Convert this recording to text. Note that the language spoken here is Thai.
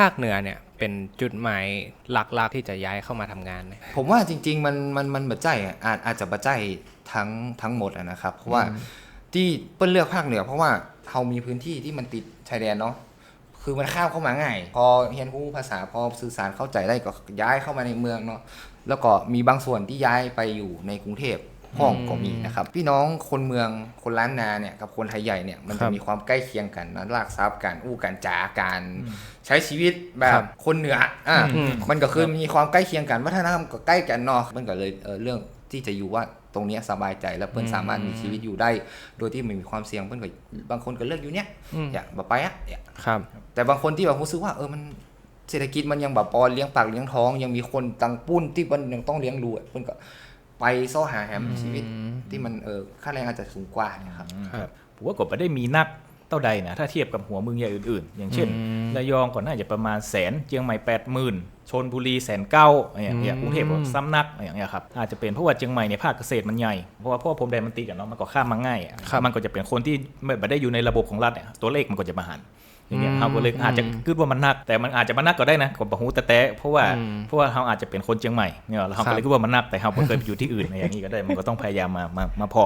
ภาคเหนือเนี่ยเป็นจุดหมายหลักๆที่จะย้ายเข้ามาทำงานเนี่ยผมว่าจริง ๆ มันมันมันบัจใจอะอาจอาจจะบัจใจทั้งทั้งหมดอะนะครับ เพราะว่าที่เปิ้ลเลือกภาคเหนือ เพราะว่าเรามีพื้นที่ที่มันติดชายแดนเนาะคือมันข้ามเข้ามาง่าย พอเรียนรู้ภาษาพอสื่อสารเข้าใจได้ก็ย้ายเข้ามาในเมืองเนาะแล้วก็มีบางส่วนที่ย้ายไปอยู่ในกรุงเทพ ห้องก็มีนะครับ พี่น้องคนเมืองคนล้านนาเนี่ยกับคนไทยใหญ่เนี่ยมันครัจะบมีความใกล้เคียงกันนะลากซับการอู้การจาการใช้ชีวิตแบครับบคนเหนืออะอืมมันก็คือมีความใกล้เคียงกันวัฒนธรรมก็ใกล้กันเนาะมันก็เลยเออเรื่องที่จะอยู่ว่าตรงเนี้ยสบายใจแล้วเพื่อนสามารถมีชีวิตอยู่ได้ โดยที่ไม่มีความเสี่ยงเพื่อนก็บางคนก็เลือกอยู่เนี้ยอืมอย่าแบบไปอะอย่าครับ แต่บางคนที่แบบรู้สึกว่าเออมันเศรษฐกิจมันยังแบบปอเลี้ยงปากเลี้ยงท้อง ยังมีคนตังปุ้นที่มันยังต้องเลี้ยงดูอะเพื่อนก็ ไปซ่อหาแหมชีวิตที่มันเออค่าแรงอาจจะสูงกว่าเนี่ยครับ ครับผมว่าก็ไม่ได้มีนัก เท่าใดนะถ้าเทียบกับหัวเมืองใหญ่อื่นๆ อย่างเช่นอืมระยองก่อนน่าจะประมาณแสนเชียงใหม่แปดหมื่นชนบุรีแสนเก้าอย่างเงี้ยอืมกรุงเทพก็ซ้ำนักอย่างเงี้ยครับอาจจะเป็นเพราะว่าเชียงใหม่เนี่ยภาคเกษตรมันใหญ่เพราะว่าพ่อผมแดนมันตีกันเนาะมันก็ข้ามมาง่ายอะมันก็จะเป็นคนที่ไม่ได้อยู่ในระบบของรัฐเนี่ยตัวเลขมันก็จะมาหันอย่างเงี้ยอืมเขาก็เลยอาจจะคิดว่ามันนัก แต่มันอาจจะมันนักก็ได้นะก็บอกหูแต่แต่เพราะว่าอืมเพราะว่าเขาอาจจะเป็นคนเชียงใหม่เนี่ยเราครัก็บเลยคิดว่ามันนักแต่เขาบ่เคยไปอยู่ที่อื่นอย่างนี้ก็ได้มันก็ต้องพยายามมามามาพอ